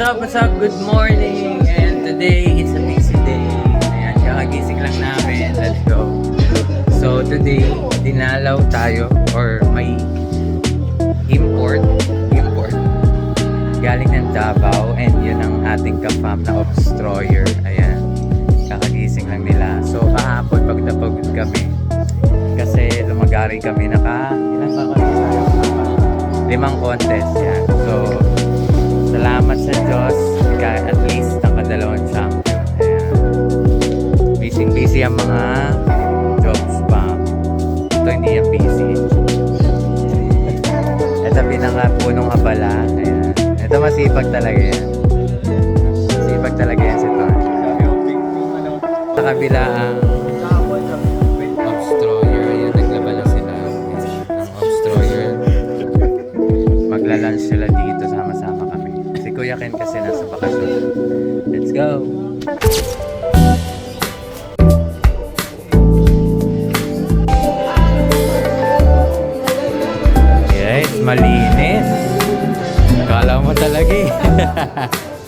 what's up? Good morning! And today is a busy day. Ayan, kakagising lang namin. Let's go. So today, dinalaw tayo or may import. Import. Galing ng Davao and yun ang ating kapam na obstroyer. Ayan. Kakagising lang nila. So kahapon pag napagod kami kasi lumagari kami naka ilan ba kami? Limang contest yan. So Salamat sa Diyos. Kahit at least nakadalawang champion. Ayan. Busy-busy ang mga jobs pa. Ito hindi yan busy. Ito pinaka-punong abala. Ayan. Ito masipag talaga yan. Masipag talaga yan si Ton. Sa kabila ang obstroyer. Ayan, naglaban na sila. Ang obstroyer magla-lunch sila dito. Ken kasi nasa bakasyon. Let's go! Yes, malinis. Kala mo talaga eh.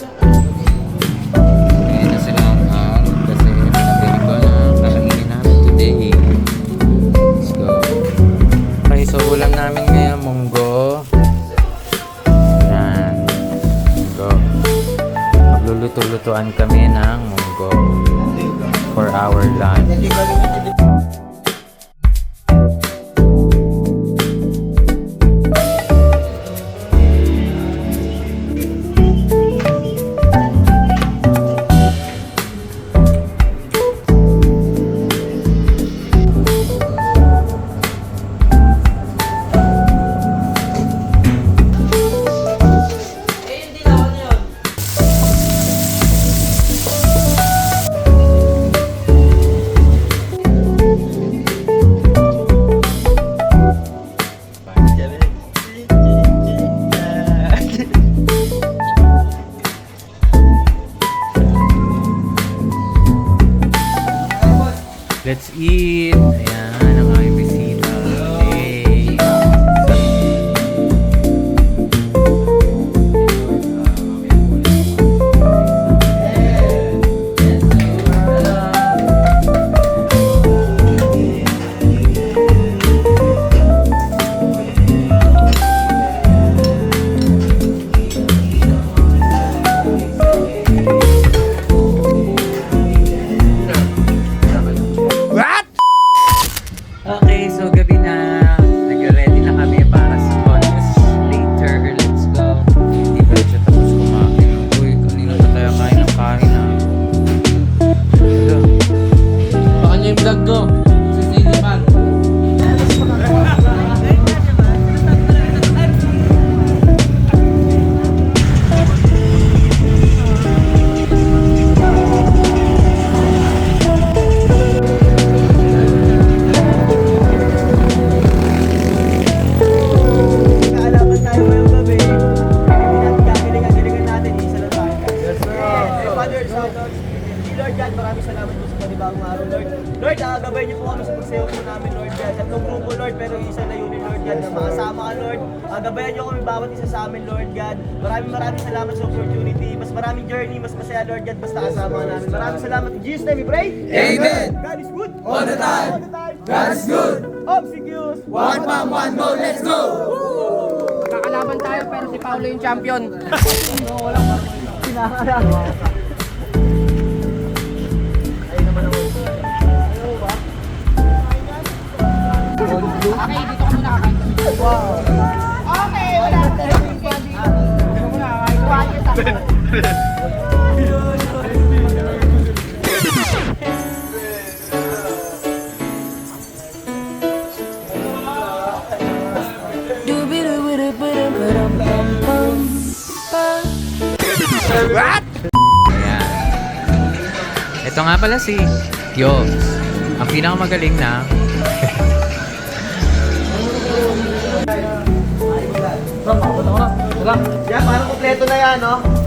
Magluluto-lutuan kami ng munggo for our lunch. Let's eat! Ayan, ang aming God. Tatlong grupo, Lord, pero isa na yun, Lord God, na makasama ka, Lord. Agabayan niyo kami bawat isa sa amin, Lord God. Maraming maraming salamat sa opportunity. Mas maraming journey, mas masaya, Lord God, basta kasama ka namin. Maraming salamat. In Jesus' name we pray. Amen. God is good. All the time. All the time. God is good. Obsequious. One man, one goal. Let's go! Kakalaban tayo pero si Paulo yung champion. Okay, kami. Ayan. Ito nga pala si Yobs. Ang pinakamagaling na Yan, parang kompleto na yan, no?